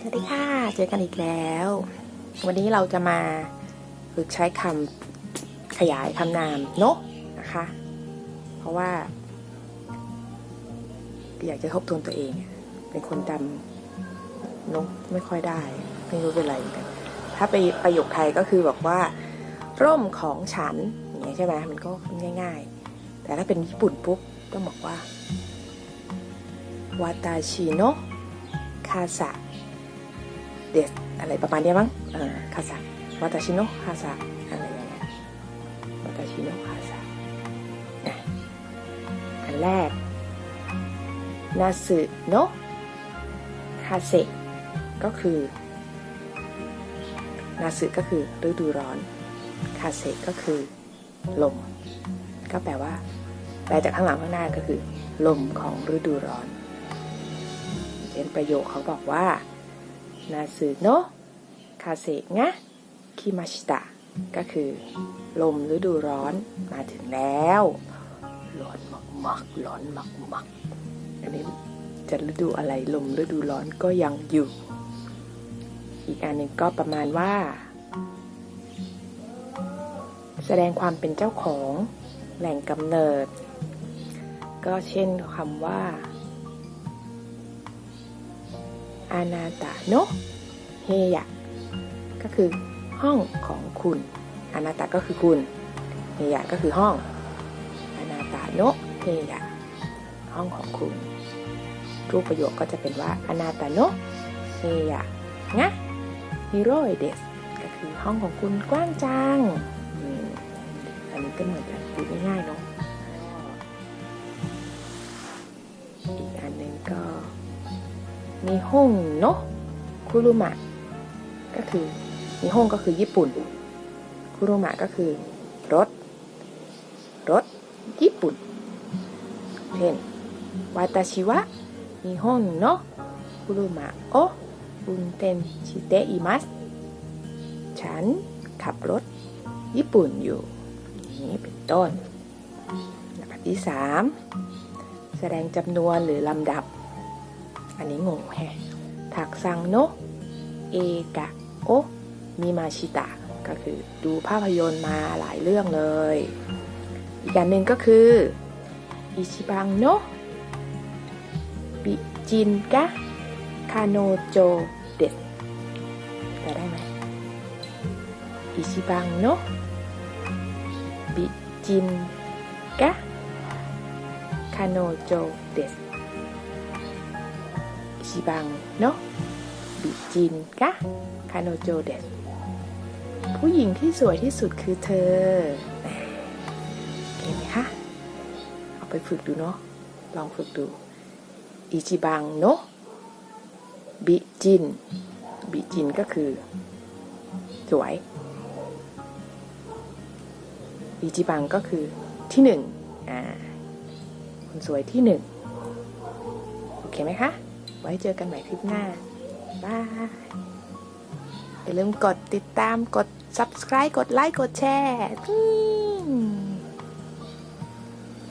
สวัสดีค่ะ เจอกันอีกแล้ว วันนี้เราจะมาฝึกใช้คำขยายคำนามนอะนะคะ เพราะว่า อยากจะทบทวนตัวเอง เป็นคนจำนกไม่ค่อยได้ ไม่รู้เป็นไรเหมือนกันถ้าไปประโยคไทยก็คือบอกว่า ร่มของฉันอย่างเงี้ยใช่ไหมมันก็ง่าย ๆ แต่ถ้าเป็นญี่ปุ่นปุ๊บต้องบอกว่าวาตาชิโนะคาสะ เดสอะไรประมาณนี้มั้งเออคาสะวาตาชิโนะคาสะอะไรอย่างเงี้ยวาตาชิโนะคาสะอะอันแรกนาสึโนคาเซก็คือนาสึก็คือฤดูร้อน คาเซก็คือลม ก็แปลว่าแปลจากข้างหลังข้างหน้าก็คือ ลมของฤดูร้อนเช่นประโยคเขาบอกว่า นาสึโนะคาเซงะคิมาชิตะก็คือ ลมฤดูร้อนมาถึงแล้วร้อนมากๆร้อนมากๆอันนี้จะฤดูอะไรลมฤดูร้อนก็ยังอยู่ อีกอันหนึ่งก็ประมาณว่า แสดงความเป็นเจ้าของแหล่งกำเนิด ก็เช่นคำว่า อานาตะโนเฮยะก็คือห้องของคุณอานาตะก็คือคุณเฮยะก็คือห้องอานาตะโนเฮยะห้องของคุณ รูปประโยคก็จะเป็นว่าอานาตะโนเฮยะงะฮิโรเดสก็คือห้องของคุณกว้างจังอันนี้ก็เหมือนกันพูดง่ายๆเนาะอีกอันนึ่ง มีห้องเนาะคุรุมะก็คือมีห้องก็คือญี่ปุ่น คุรุมะก็คือรถ รถ ญี่ปุ่น เช่นวาตาชิวะมีห้องเนาะคุรุมะโออุนเทนชิเตอิมัสฉันขับรถ ญี่ปุ่นอยู่ นี้เป็นต้นลำดับที่สามแสดงจำนวนหรือลำดับ อันนี้งงแฮะถักซังโนเอกะโอมิมาชิตะ ก็คือดูภาพยนตร์มาหลายเรื่องเลย อีกอันหนึ่งก็คืออิชิบังโนบิจินกะคาโนโจเดะแปลได้ไหมอิชิบังโนบิจินกะคาโนโจเดะ ชิบังเนาะบิจินกะคาโนโจเดสผู้หญิงที่สวยที่สุดคือเธอเห็นไหมคะ เอาไปฝึกดูเนาะ ลองฝึกดู อิจิบังเนาะบิจิน บิจินก็คือ สวย อิจิบังก็คือที่หนึ่งอ่าคนสวยที่หนึ่ง โอเคไหมคะ ไว้เจอกันใหม่คลิปหน้าบายอย่าลืมกดติดตามกด subscribe กดไลค์กดแชร์